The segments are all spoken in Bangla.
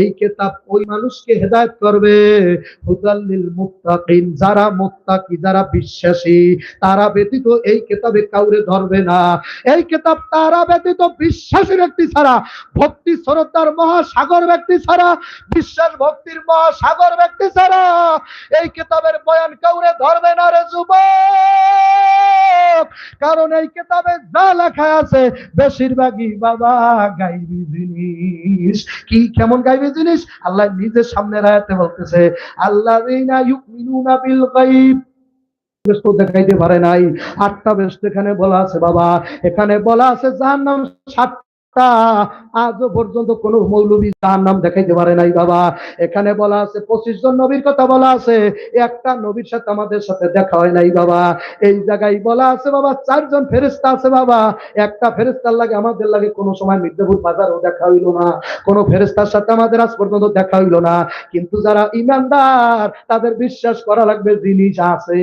এই কেতাব ওই মানুষকে হেদায়েত করবে। হুদাল্লিল মুত্তাকিন, যারা মুত্তাকি, যারা বিশ্বাসী, তারা ব্যতীত এই কেতাবে কাউরে ধরবে না। এই কেতাব তারা ব্যতীত বিশ্বাসী ব্যক্তি ছাড়া, ভক্তি শ্রদ্ধার মহাসাগর ব্যক্তি ছাড়া, বিশ্বাস ভক্তির মহাসাগর ব্যক্তি ছাড়া, এই কেতাবের বয়ান কাউরে ধরবে না রে যুবক। কারণ এই কেতাবে যা লেখা আছে, বেশিরভাগই বাবা গাইবি জিনিস। কি, কেমন গাইবি জিনিস? আল্লাহ নিজের সামনে রায়াতে বলতেছে আল্লাহ বিল গাইব দেখাইতে পারে নাই। আটটা বেশ এখানে বলা আছে, বাবা। এখানে বলা আছে যার নাম আজও পর্যন্ত কোন মৌলবী যার নাম দেখাইতে পারে নাই, বাবা। এখানে বলা আছে, পঁচিশ জন নবীর কথা বলা আছে। একটা নবীর সাথে আমাদের সাথে দেখা হয় নাই, বাবা। এই জায়গায় বলা আছে, বাবা, চারজন ফেরিস্তা আছে, বাবা। একটা ফেরিস্তার লাগে, আমাদের লাগে কোনো সময় মির্জাপুর বাজারও দেখা হইল না। কোনো ফেরিস্তার সাথে আমাদের আজ পর্যন্ত দেখা হইল না। কিন্তু যারা ইমানদার, তাদের বিশ্বাস করা লাগবে জিনিস আছে।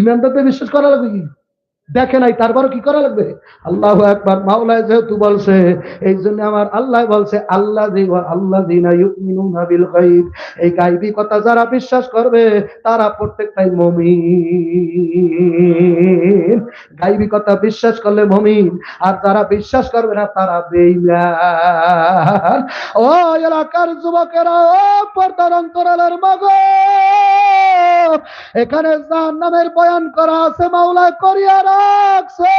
ইমানদারতে বিশ্বাস করা লাগবে কি? দেখে নাই, তারপরও কি করা লাগবে? আল্লাহ একবার মাওলায় যেহেতু বলছে, এই জন্য আমার আল্লাহ বলছে আল্লাহ আল্লাহ এই গাইবি কথা যারা বিশ্বাস করবে, তারা প্রত্যেকটাই মমিন। গাইবি কথা বিশ্বাস করলে মমিন, আর যারা বিশ্বাস করবে না, তারা ও এলাকার যুবকেরা, ও পর্দার অন্তরালের মগ, এখানে নামের বয়ান করা আছে, মাওলায় করিয়া রাখছে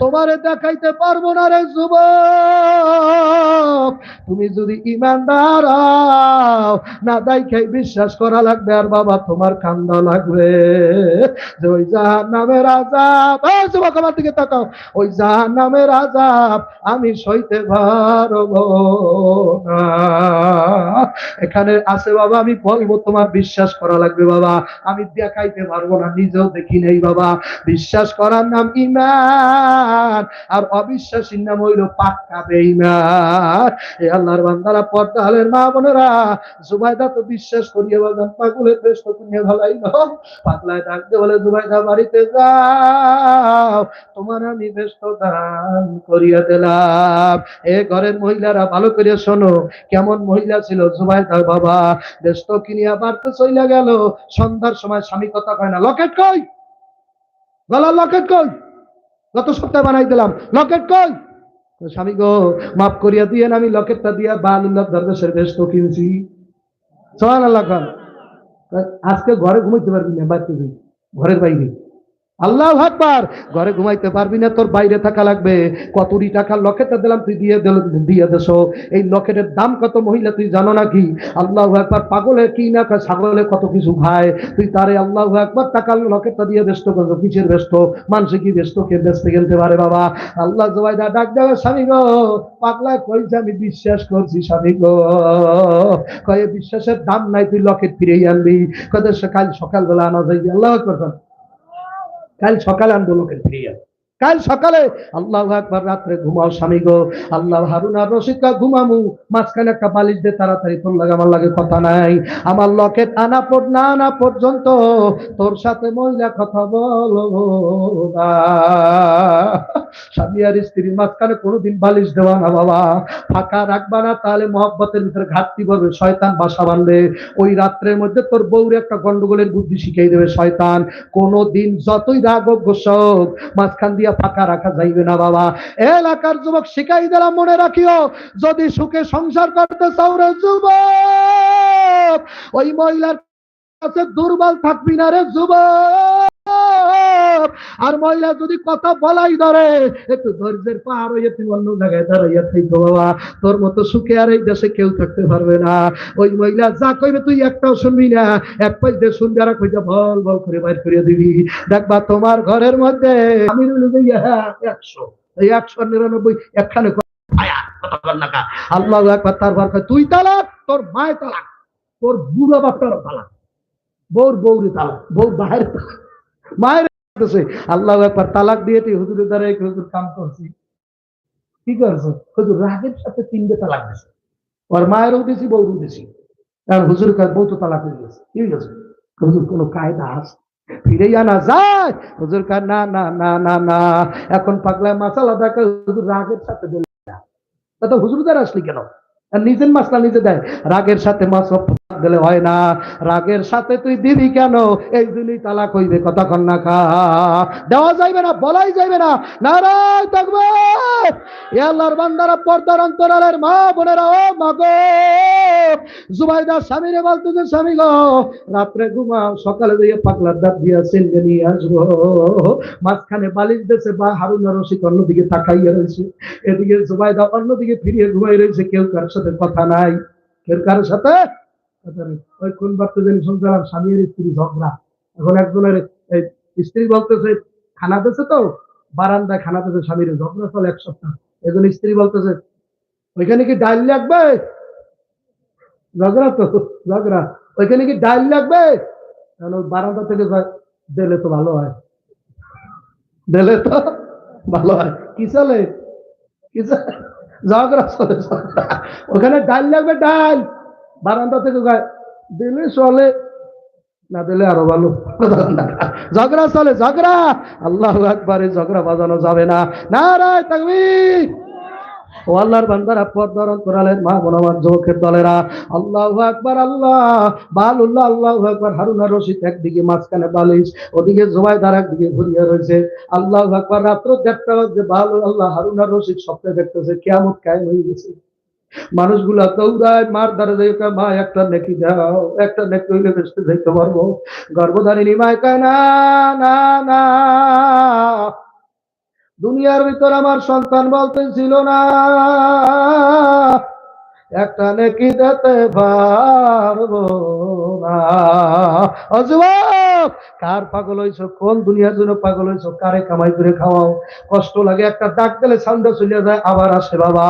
তোমারে দেখাইতে পারব না রে যুবক। তুমি যদি ইমানদার না দেখাই বিশ্বাস করা লাগবে, আর বাবা তোমার কান্দা লাগবে। যে ওই জাহান নামের আজাব এই যুবক আমার দিকে তাকাও। ওই জাহান নামের আজাব আমি সইতে পারব এখানে আছে বাবা, আমি বলব, তোমার বিশ্বাস করা লাগবে বাবা। আমি দেখাইতে পারব না, নিজেও দেখি নেই বাবা। বিশ্বাস করার নাম ইমান আর অবিশ্বাসীর নাম হইল পাক্কা বেইমান এ আল্লাহর বান্দারা পর্দা হলেন মা বোনেরা, জুবাইদা তো বিশ্বাস করিয়ে বলবেন পাগলের বেশ তো তুমি ভালাই পাগলায় ডাকতে বলে, জুবাইদা, বাড়িতে যাও। তোমার আমি ব্যস্ত দান করিয়া দিলাম। এ ঘরের মহিলারা ভালো করে শোনো, কেমন মহিলা ছিল জুবাইদার বাবা। বেশ তো কিনিয়া বাড়তে চইলা গেল। সন্ধ্যার সময় স্বামী কথা কয় না, লকেট কই? গলার লকেট কই? গত সপ্তাহে বানাই দিলাম। লকেট কই? স্বামী গো মাফ করিয়া দিয়ে আমি লকেটটা দিয়া বালুল্লাহ দরবেশের বেস্ত কিনছি। সোহান আল্লাহ আজকে ঘরে ঘুমাইতে পারবি না যাই, ঘরের বাইরে। আল্লাহ আকবার। ঘরে ঘুমাইতে পারবি না, তোর বাইরে থাকা লাগবে। কতটি টাকা লকেটটা দিলাম, তুই দিয়ে দিয়ে দেশ এই লকেটের দাম কত মহিলা, তুই জানো নাকি? আল্লাহ একবার পাগলে কি না ছাগলে কত কিছু খায়। তুই তারে আল্লাহ একবার টাকা লকেটটা দিয়ে ব্যস্ত করছ কিসের ব্যস্ত? মানুষে কি ব্যস্ত? কে ব্যস্ত খেলতে পারে বাবা? আল্লাহ জবাইদা ডাক দেওয়া স্বামী গো। পাগলায় কইছে আমি বিশ্বাস করছি, স্বামী গো। কয়ে বিশ্বাসের দাম নাই, তুই লকেট ফিরেই আনবি। কত কাল সকালবেলা আনা যাই আল্লাহ আকবার কর। কাল সকালে আন্দোলনকে ফিরিয়ে। কাল সকালে, আল্লাহ একবার রাত্রে ঘুমাও স্বামী গো। আল্লাহ হারুন আর রশিদা ঘুমামু। মাঝখানে একটা বালিশ দিয়ে তাড়াতাড়ি। তোর লাগে আমার লাগে কথা নাই। আমার লকেট আনা পর না আনা পর্যন্ত তোর সাথে মহিলা কথা বলো স্বামী আর স্ত্রীর মাঝখানে কোনোদিন বালিশ দেওয়া না, বাবা। ফাঁকা রাখবা না, তাহলে মহব্বতের ভিতরে ঘাটতি করবে শয়তান বাসা বাঁধবে ওই রাত্রের মধ্যে তোর বউরে একটা গন্ডগোলের বুদ্ধি শিখিয়ে দেবে শয়তান। কোনো দিন যতই রাগ হোক মাঝখান দিয়া ফাঁকা রাখা যাইবে না, বাবা। এলাকার যুবক শিখাই দিলাম, মনে রাখিও। যদি সুখে সংসার করতে চাও রে যুবক, ওই মহিলার কাছে দুর্বল থাকবি না রে যুবক। আর মহিলা যদি কথা বলাই ধরে, একটু ধৈর্যের পাহাড় হইয়া তুই অন্য জায়গায় দাঁড়াইয়া থাকব বাবা। তোর মতো সুখে আর এই দেশে কেউ থাকতে পারবে না। ওই মহিলা যা কইবে তুই একটাও শুনবি না। এক পাশ দিয়ে শুনবি আর কইটা বল বল করে বাইর করে দিবি। দেখবা তোমার ঘরের মধ্যে আমি একশো, এই একশো নিরানব্বই একখানে আল্লাহ একবার তারপর তুই তালাক, তোর মায় তালাক, তোর বুড়ো বাপটার তালাক, বউর বউরে তালাক বউর বাহের তালাক। মায়ের কাছে। আল্লাহ একবার তালাক দিয়ে তুই হুজুরের দ্বারা এক হুজুর কাম করছি। কি করছ? হুজুর রাগের সাথে তিনটে তালাক দিছে। ওর মায়েরও দিছি, বউরও দিছি। কারণ হুজুর বউ তো তালাক হয়ে গেছে। কি হয়ে গেছে? হুজুর কোনো কায়দা আছে? ফিরে আনা যায়। হুজুর কার না না না না না। এখন পাগলায় মাসালা দেখা হুজুর রাগের সাথে দিল না তা তো হুজুরদের আসলি কেন? নিজের মাসলা নিজে দেয়। রাগের সাথে মাছ দিলে হয় না। রাগের সাথে তুই দিবি কেন? এই দিনই তালাক হইবে, কতক্ষণ না খা। দেওয়া যাইবে না, বলাই যাইবে না। নারায় থাকবে বান্দারা পর্দার অন্তরালের মা বোনেরা, ও জুবাইদার স্বামীরে বলতেছে স্বামী গো, রাত্রে ঘুমাও, সকালে দিয়ে পাগলার দাঁত দিয়া নিয়ে আসব। মাঝখানে বালিশ দেশে বা হারুন রশিদ অন্যদিকে তাকাইয়া রয়েছে এদিকে জুবাইদা অন্যদিকে ফিরিয়ে ঘুমাই রয়েছে কেউ সাথে কথা নাই। কেউ কারোর সাথে? কথা। ওই কোন বার্তা জানি শুনছিলাম স্বামীর স্ত্রী ঝগড়া। এখন একজনের স্ত্রী বলতেছে, খানা দিছে তো, বারান্দায় খানা দিছে স্বামীর ঝগড়া চলে এক সপ্তাহ। এজন স্ত্রী বলতেছে, ওইখানে কি ডাল লাগবে? ঝগড়া তো, ঝগড়া। ওইখানে কি ডাল লাগবে? বারান্দা থেকে দিলে তো ভালো হয়। দিলে তো ভালো হয়। কি চলে? কি চলে? ওখানে ডাল লাগবে, ডাল। বারান্দা থেকে দিলে চলে, না দিলে আরও ভালো। ঝগড়া চলে ঝগড়া আল্লাহ একবারে ঝগড়া বাজানো যাবে না। না রায় থাকবি ও আল্লাহর মা যুবকের দলেরা। আল্লাহ আল্লাহ! বালুল্লাহ, আল্লাহ রশিদ একদিকে মাঝখানে বালিশ, ওদিকে একদিকে ঘুরিয়ে রয়েছে। আল্লাহ রাত্র বালু আল্লাহ রশিদ স্বপ্নে দেখতেছে কেমন কায়েম হয়ে গেছে। মানুষগুলা দৌড়ায় মার দ্বারা মা, একটা নেকি দাও, একটা নেকি হইলে বেসতে যাইতে পারব। গর্ভধারিণী মায় কয় না না না। দুনিয়ার ভিতর আমার সন্তান বলতে ছিল না। একটা নেকি দিতে পারব কার পাগল হইছো? কোন দুনিয়ার জন্য পাগল হইছো? কারে কামাই করে খাওয়াও? কষ্ট লাগে, একটা ডাক দিলে সান্দা চলে যায়, আবার আসে বাবা।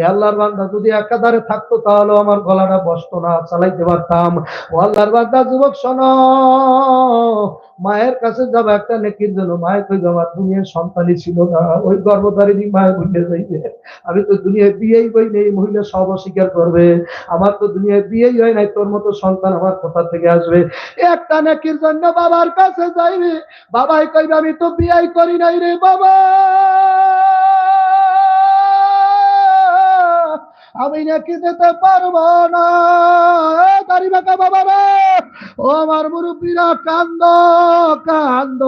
এ আল্লাহর বান্দা যদি একাধারে থাকতো, তাহলে আমার গলাটা বসতো না, চালাইতে পারতাম। ও আল্লাহর বান্দা, যুবক শোনো মায়ের কাছে যাব, একটা নেকির জন্য। মায়ের কই যাব? দুনিয়ার সন্তানই ছিল না। ওই গর্ভধারিণী মায়ের ভুলে যাইবে। আমি তো দুনিয়ায় বিয়েই বই নেই মহিলা সব অস্বীকার করবে। আমার তো দুনিয়ায় বিয়েই হয় নাই, তোর মতো সন্তান আমার কোথা থেকে আসবে? একটা নেকির জন্য বাবার কাছে যাইবে। বাবাই কইবে, আমি তো বিয়াই করি নাই রে বাবা। আমি নাকি যেতে পারব না। গাড়ি বাঁকা বাবা রে। ও আমার মুরব্বীরা কান্দ কান্দ।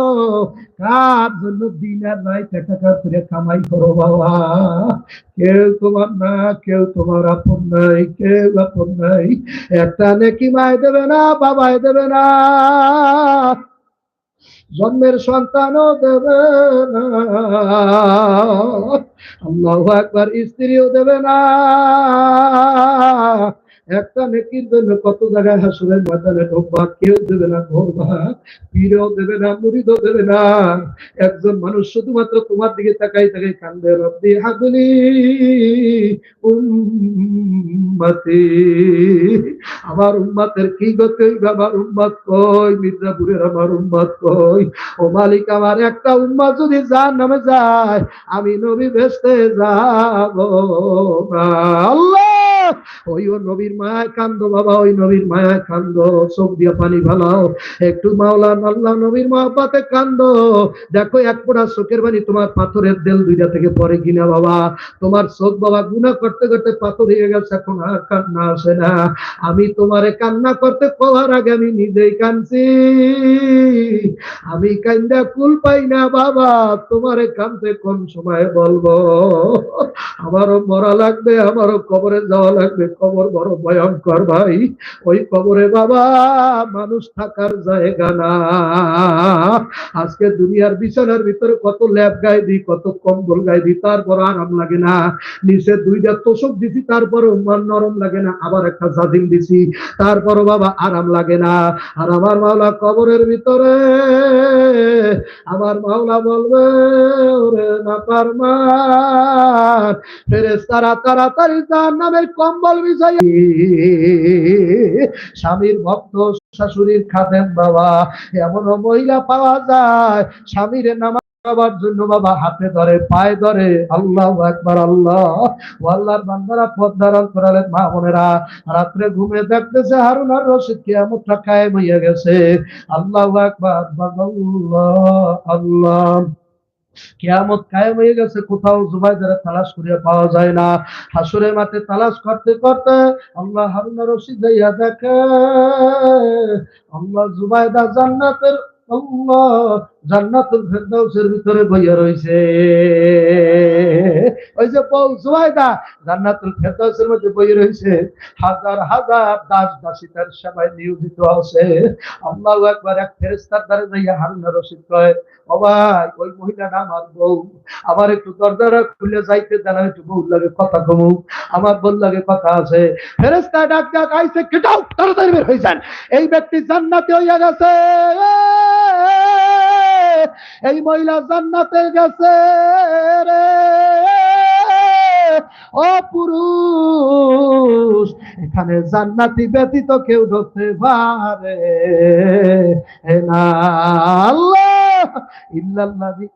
কার জন্য দিন আর একটা কাজ করে কামাই করো বাবা? কেউ তোমার না, কেউ তোমার আপন নাই, কেউ আপন নাই। একটা নেকি মায় দেবে না বাবাই দেবে না। জন্মের সন্তানও দেবে না। আল্লাহ একবার স্ত্রীও দেবে না। একটা নেকির জন্য কত জায়গায় হাসুরের ময়দানে ঢোকবা, কেউ দেবে না, ঘোরবা, পীরও দেবে না মুরিদও দেবে না। একজন মানুষ শুধুমাত্র তোমার দিকে তাকাই তাকাই কান্দে হাদলি উম্মতি। আমার উম্মাতের কি গতি? আমার উম্মাত কই? মির্জাপুরের আমার উম্মাত কই? ও মালিক, আমার একটা উম্মাত যদি যার নামে যায়, আমি নবী ভেস্তে যাব আল্লাহ! ওই নবীর মায় কান্দ, বাবা, ওই নবীর মায়ায় কান্দ। চোখ দিয়ে পানি ভালাও একটু মাওলা নবীর মহাপাতে কান্দ। দেখো, এক পোড়া চোখের বাণী তোমার পাথরের দেল দুইটা থেকে পরে কিনা, বাবা। তোমার চোখ, বাবা গুণা করতে করতে পাথর হয়ে গেছে, এখন আর কান্না আসে না। আমি তোমারে কান্না করতে কওয়ার আগে আমি নিজেই কানছি আমি কান্দা কুল পাই না, বাবা। তোমারে কানতে কোন সময় বলব? আমারও মরা লাগবে, আমারও কবরে যাওয়া লাগবে। কবর বড় ভয়ঙ্কর ভাই। ওই কবরে বাবা, মানুষ থাকার জায়গা না। আজকে দুনিয়ার বিছানার ভিতরে কত ল্যাব গায়ে দিই, কত কম্বল গায়ে দিই, তারপর আরাম লাগে না। নিচে দুইটা তোষক দিছি তারপরে নরম লাগে না, আবার একটা জাদিম দিছি, তারপরও বাবা আরাম লাগে না। আর আমার মাওলা কবরের ভিতরে, আমার মাওলা বলবে, ওরে না পারমান ফেরেস্তারা তাড়াতাড়ি তার নামের কম্বল স্বামীর ভক্ত শাশুড়ির বাবা, এমন মহিলা পাওয়া যায়, স্বামীর সবার জন্য বাবা হাতে ধরে, পায়ে ধরে, আল্লাহ একবার আল্লাহ। ও আল্লাহর বান্দারা পদ্মার অন্তরালের মা বোনেরা। রাত্রে ঘুমিয়ে দেখতেছে হারুন আর রশিদ কিয়ামতটা কায়েম হইয়া গেছে। আল্লাহ একবার আল্লাহ। কেয়ামত কায়েম হয়ে গেছে, কোথাও জুবাইদারে তালাশ করে পাওয়া যায় না। হাসুরে মাঠে তালাশ করতে করতে আল্লাহ হারুনা রশিদ যাইয়া দেখে, আল্লাহ জুবাইদা জান্নাতের আল্লাহ জান্নাতুল ফেরদাউসের ভিতরে বইয়া রইছে। ওই যে বউ জান্নাতুল ফেরদাউসের মধ্যে বইয়া রইছে। হাজার হাজার দাস দাসী তার সেবায় নিয়োজিত আছে। আল্লাহ একবার এক ফেরেস্তার দ্বারা যাইয়া রশিদ কয়, ও ভাই, ওই মহিলাটা আমার বউ। আমার একটু দরজাটা খুলে যাইতে দেন একটু বউ লাগে কথা কমু। আমার বল লাগে কথা আছে। ফেরেস্তা ডাক ডাক আইসে কেটাও, তাড়াতাড়ি বের যান। এই ব্যক্তি জান্নাতে হইয়া গেছে। এই মহিলা জান্নাতে গেছে রে। অপুরুষ পুরুষ, এখানে জান্নাতি ব্যতীত কেউ ধরতে পারে না। আল্লাহ, ইল্লাল্লাযী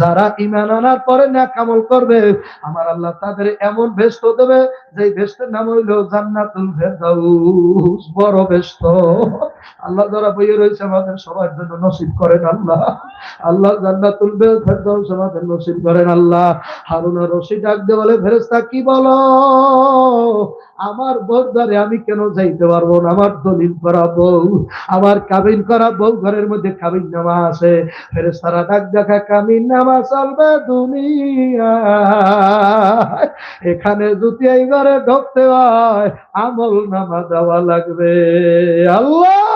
যারা ঈমান আনার পরে না কামল করবে, আমার আল্লাহ তাদের এমন বেস্ত দেবে যে বেস্তের নাম হইল জান্নাতুল ফেরদাউস, বড় বেস্ত আল্লাহ যারা বইয়ে রয়েছে, আমাদের সবার জন্য নসিব করেন আল্লাহ। আল্লাহ জান্নাতুল ফেরদাউস আমাদের নসিব করেন আল্লাহ। হারুন ডাক দিয়ে বলে ফেরেস্তা কি বলো? আমার বরদারে আমি কেন যাইতে পারব না? আমার দলিল করা বউ, আমার কাবিন করা বউ ঘরের মধ্যে কাবিন নামা আছে। ফেরেস্তারা ডাক দেখা কামিন নামা চলবে দুনিয়া। এখানে যদি এই ঘরে ঢুকতে হয়, আমল নামা দেওয়া লাগবে। আল্লাহ!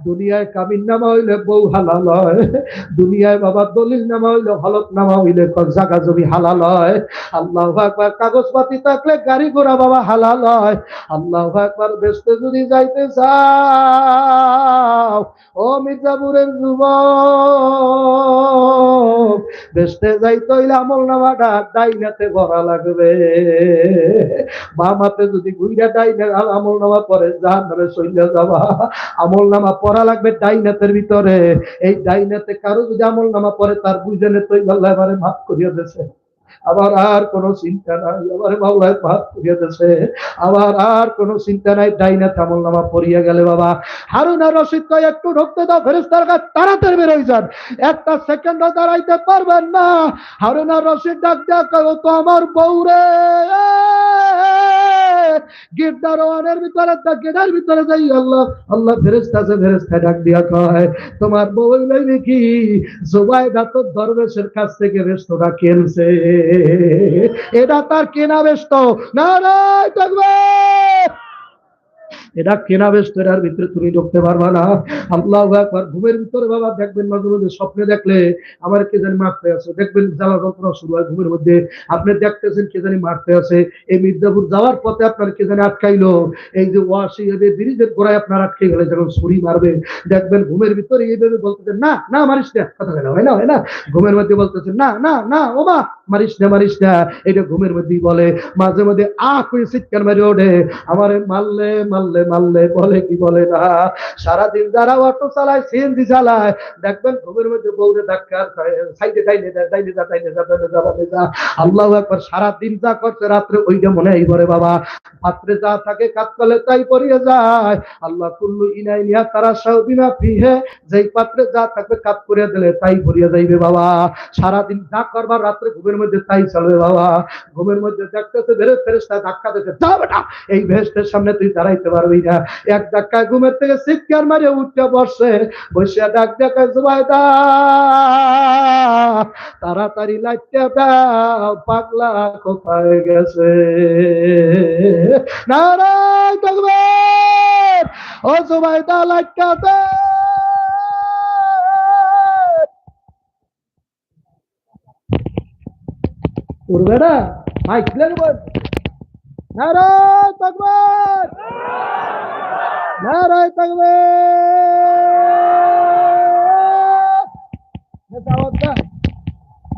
দুনিয়ায় কামিন নামা হইলে বউ হালাল দুনিয়ায় বাবা দলিল নামা হইলে হলক নামা হইলে জাগা জমি হালাল হয়। আল্লাহ একবার কাগজপাতি থাকলে গাড়ি ঘোড়া বাবা হালাল হয়। আল্লাহ একবার বেসতে যদি যাইতে চাও, ও মির্জাপুরের যুব বেসতে যাইতে হইলে আমল নামাটা ডাইনাতে ভরা লাগবে। বামাতে যদি ঘুরিয়া ডাইনে আমল নামা পরে জাহান নামে চলে যাবা। আমল নামা পড়া লাগবে ডাইনাতের ভিতরে। এই ডাইনাতে কারও যদি আমল নামা পরে তার বুঝলে তো আল্লাহ এবারে মাফ করিয়া দিয়েছে আবার আর কোনো চিন্তা নাই। আবার মাওলায় মাফ করিয়া দিয়েছে। আবার আর কোনো চিন্তা নাই। ডাইনাতে আমল নামা পড়িয়া গেলে বাবা। হারুন আর রশিদ কয়, একটু ঢুকতে দাও ফেরেস্তার কাছে তাড়াতাড়ি বের হয়ে যান। একটা সেকেন্ডও দাঁড়াইতে পারবেন না। হারুন আর রশিদ ডাক ডাক তো আমার বউরে গেট দারোয়ানের ভিতরে গেটের ভিতরে যাই। আল্লাহ আল্লাহ ফেরেস্তা আছে ফেরেস্তা ডাক দিয়া কয়, তোমার বউ লইবে কি জোবাইদা তো দরবেশের কাছ থেকে ব্যস্তটা কেনছে। এটা তার কেনা ব্যস্ত? না থাকবে। এটা কেনা ব্যস্ত? এটার ভিতরে তুমি ঢুকতে পারবা না। আল্লাহ একবার ঘুমের ভিতরে বাবা দেখবেন মাঝে মধ্যে স্বপ্নে দেখলে আমার কে জানি মারতে আছে। দেখবেন জ্বালা যন্ত্রণা শুরু হয় ঘুমের মধ্যে। আপনি দেখতেছেন কে জানি মারতে আছে। এই মির্জাপুর যাওয়ার পথে আপনার কে জানি আটকাইলো। এই যে ওয়াশি এদের ব্রিজের গোড়ায় আপনার আটকে গেলে যখন ছুরি মারবে। দেখবেন ঘুমের ভিতরে এইভাবে বলতেছেন, না না, মারিস না। কথা বলে, হয় না হয় না। ঘুমের মধ্যে বলতেছেন, না না না ও মা মারিস না মারিস না। এটা ঘুমের মধ্যেই বলে। মাঝে মধ্যে আ করে চিৎকার মারি ওঠে। আমারে মারলে মারলে মারলে বলে কি বলে না। সারাদিন যারা অটো চালায়, সিএনজি চালায়, দেখবেন ঘুমের মধ্যে বউরে ধাক্কা সাইডে যা যা যা যা যা। আল্লাহ একবার সারাদিন যা করছে, রাত্রে ওইটা মনে এই করে বাবা। পাত্রে যা থাকে কাজ করলে তাই পড়িয়ে যায়। আল্লাহ কুল্লু ইনাই নিয়া তারা সব ফিহে। যেই পাত্রে যা থাকবে কাজ করিয়া দিলে তাই ভরিয়া যাইবে বাবা। সারাদিন যা করবার, রাত্রে ঘুমের মধ্যে তাই চলবে বাবা। ঘুমের মধ্যে দেখতেছে বেড়ে ফেরেস্তা ধাক্কা দিতে যা এই ভেস্টের সামনে তুই দাঁড়াইতে পারবি না। এক ধাক্কায় ঘুমের থেকে চিৎকার মারিয়ে উঠতে বসে বসে ডাক দেখায় জুবাইদা, তাড়াতাড়ি লাইটটা দাও, পাগলা কোথায় গেছে? নারায় তকবীর ও জুবাইদা, লাইটটা দে উঠবে না মাইক খুলে নেব নারায় নারায়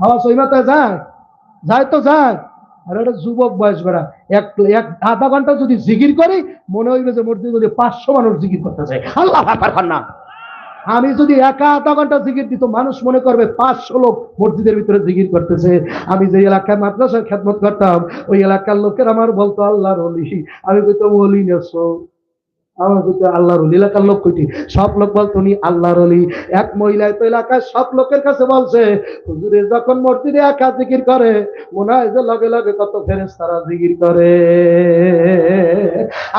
আওয়াজ তো যায় আর একটা যুবক বয়স করা এক এক আধা ঘণ্টা যদি জিকির করি, মনে হইবে যে মসজিদ যদি পাঁচশো মানুষ জিকির করতেছে আল্লাহ পারবার না আমি যদি একা আধা ঘণ্টা জিকির দিত, মানুষ মনে করবে পাঁচশো লোক মসজিদের ভিতরে জিকির করতেছে। আমি যে এলাকায় মাদ্রাসার খেদমত করতাম, ওই এলাকার লোকের আমার বলতো, আল্লাহর আমি বলতো অলি নেছো আল্লাহর এলাকার লোক কইটি? সব লোক বলতো উনি আল্লাহর এক মহিলায় তো এলাকায় সব লোকের কাছে বলছে হুজুরে যখন মসজিদে একা জিকির করে, মনে হয় যে লগে লগে কত ফেরেস তারা জিকির করে।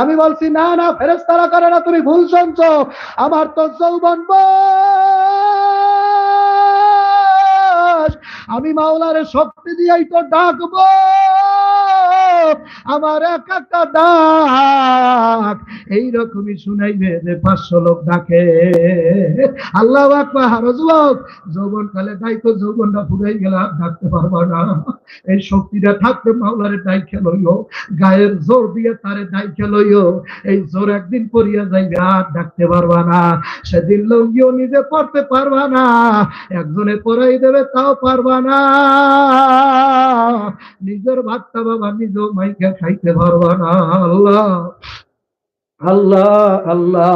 আমি বলছি, না না ফেরেস তারা করে না, তুমি ভুল শুনছো। আমার তো যৌবন। আমি মাওলারে শক্তি দিয়েই তো ডাকবো। আমার এক একটা ডাক, এইরকমই শুনাইবে যে পাঁচশো লোক ডাকে। আল্লাহ আকবার যৌবন কালে দায়িত্ব যৌবনটা ফুরাই গেলে, আর ডাকতে পারব না। এই শক্তিটা থাকতে মাওলারে দায় খেলইও গায়ের জোর দিয়ে তারে দায় খেলইও এই জোর একদিন করিয়া যাইবে, আর ডাকতে পারবা না। সেদিন লঙ্গিও নিজে পড়তে পারবা না, একজনে পড়াই দেবে তাও পারবা না। নিজের ভাতটা বাবা নিজেও মাইকে খাইতে পারবা না, আল্লাহ। আল্লাহ আল্লাহ।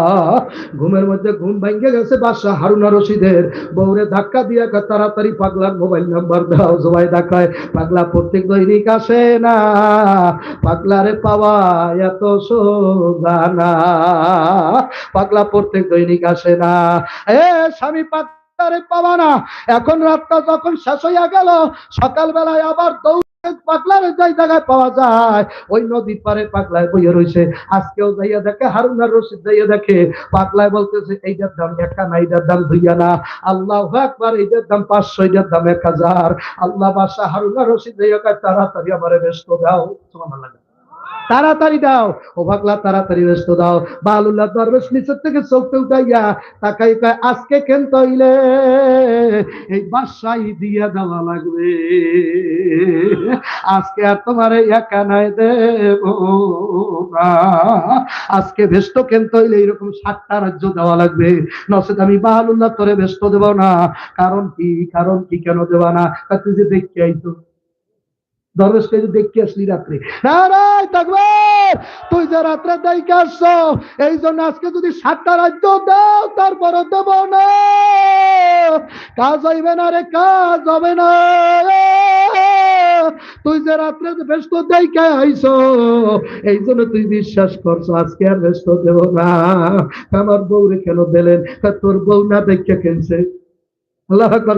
ঘুমের মধ্যে ঘুম ভাঙ্গে গেছে বাদশাহ হারুনা রশিদের। বউরে ধাক্কা দিয়া তাড়াতাড়ি পাগলার মোবাইল নাম্বার দাও। সবাই দেখায়, পাগলা প্রত্যেক দৈনিক আসে না। পাগলারে পাওয়া এত সোজানা পাগলা প্রত্যেক দৈনিক আসে না। এ স্বামী, পাগলারে পাওয়া না। এখন রাতটা যখন শেষ হইয়া গেল, সকালবেলায় আবার দৌড় পাগলার যাই জায়গায় পাওয়া যায়। ওই নদীর পারে পাগলায় বইয়ে রয়েছে আজকেও যাইয়া দেখে, হারুনার রশিদ যাইয়া দেখে। পাতলায় বলতেছে, এইটার দাম একটা না, এইটার দাম আল্লাহ একবার এইটার দাম পাঁচশো, এইটার দাম এক হাজার। আল্লাহ বাসা হারুনার রশিদ যাইয়া তাড়াতাড়ি আমার ব্যস্ত দাও। সুবহানাল্লাহ। তাড়াতাড়ি দাও। ও পাগলা, তাড়াতাড়ি ব্যস্ত দাও। বালুল্লাহ দরবেশ নিচের থেকে চোখতে উঠাইয়া তাকাই কয়, আজকে কেন তৈলে? এই বাসাই দিয়া দেওয়া লাগবে। আজকে আর তোমার একা নাই দেব। আজকে ব্যস্ত কেন তৈলে? এরকম সাতটা রাজ্য দেওয়া লাগবে। নচেত আমি বাহালুল্লাহ তোরে ব্যস্ত দেব না। কারণ কি? কারণ কি কেন দেবা না? তুই যে দেখতে আইতো। দরবেশকে যে দেখতে আসলি রাত্রে নারায় থাকবে তুই যে রাত্রে দেখে আসছো এই জন্য আজকে যদি সাতটা রাজ্য দাও তারপরে দেব না। কাজ হইবে না রে, কাজ হবে না। তুই যে রাত্রে ব্যস্ত দেখে আইছো এই জন্য তুই বিশ্বাস করছ আজকে আর ব্যস্ত দেব না। আমার বউরে কেন দিলেন? তোর বউ না দেখে কেনছে আল্লাহ আকবার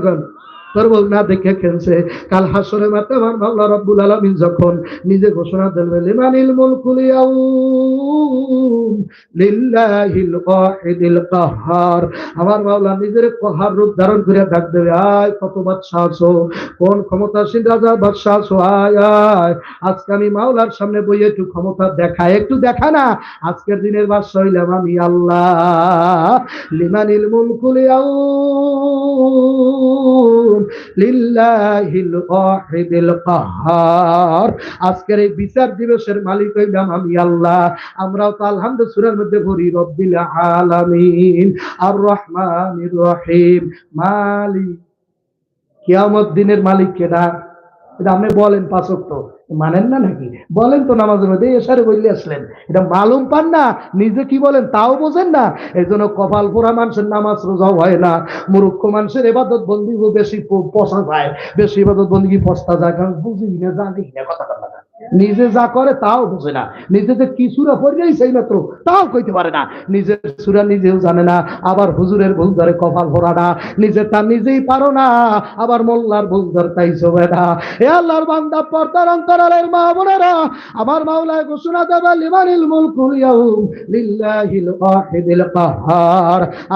বউ না দেখে খেলছে। কাল হাসরে মাতে আমার মাওলা রব্বুল আলামিন যখন নিজে ঘোষণা দেবে লিমানিল লিল্লাহিল ওয়াহিদিল কাহ্হার আমার মাওলা নিজের কহার রূপ ধারণ করে ডাক দেবে, আয় কত বাদশা আছো? কোন ক্ষমতাসীন রাজা বাদশা আছো? আয় আয়। আজকে আমি মাওলার সামনে বইয়ে একটু ক্ষমতা দেখা একটু দেখা না? আজকের দিনের বাদশা হইলাম আমি আল্লাহ। লিমানিল মুলকুল আজকের এই বিচার দিবসের মালিক হইলাম আমি আল্লাহ। আমরাও তো আলহামদুলিল্লাহ সূরার মধ্যে পড়ি, রব্বিল আলামিন। আর রহমানির রহিম। মালিক, কিয়ামত দিনের মালিক কেনা এটা আপনি বলেন পাঁচক তো মানেন না নাকি? বলেন তো নামাজের মধ্যে এসারে বললে আসলেন। এটা মালুম পান না, নিজে কি বলেন তাও বোঝেন না। এই জন্য কপাল পোড়া মানুষের নামাজ রোজাও হয় না। মূর্খ মানুষের এবাদত বন্দি বেশি পচা যায়। বেশি এবাদত বন্দি পস্তা যায়, কারণ বুঝি না জানি না কথা নিজে যা করে তাও বোঝে না। নিজে যে কি সুরা পড়লেই সেই মাত্র তাও কইতে পারে না। নিজের সুরা নিজেও জানে না, আবার হুজুরের ভুল ধরে কপাল ভরা না। নিজে তা নিজেই পারো না, আবার মোল্লার ভুল ধরে তাই চবে না। এ আল্লাহর বান্দা, পর্দার অন্তরালের মা বোনেরা, আমার মাওলায় ঘোষণা দেবে, লিমানিল মুলকুল ইয়াউম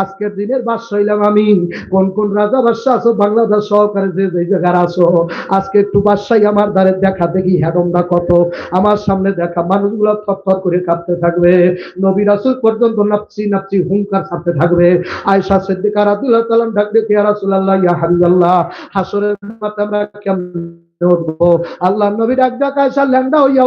আজকের দিনের বাদশা হইলাম আমি। কোন কোন রাজা বাদশা আছো, বাংলাদেশ সহকারে যে যে জায়গার আছো, আজকে একটু বাদশাই আমার দ্বারে দেখা দেখি হ্যাডমটা কত? আমার সামনে দেখা মানুষগুলো থরথর করে কাঁপতে থাকবে। নবী রাসুল পর্যন্ত নাপসি নাপসি হুঙ্কার ছাড়তে থাকবে। আয়সা সিদ্দিকা আর তাআলা ডাক দেখে রাসূলুল্লাহ, ইয়া হাবিবাল্লাহ, হাসরের আমরা কেমন আল্লাহ নবী ডাক ডাক ল্যাংডা হইয়া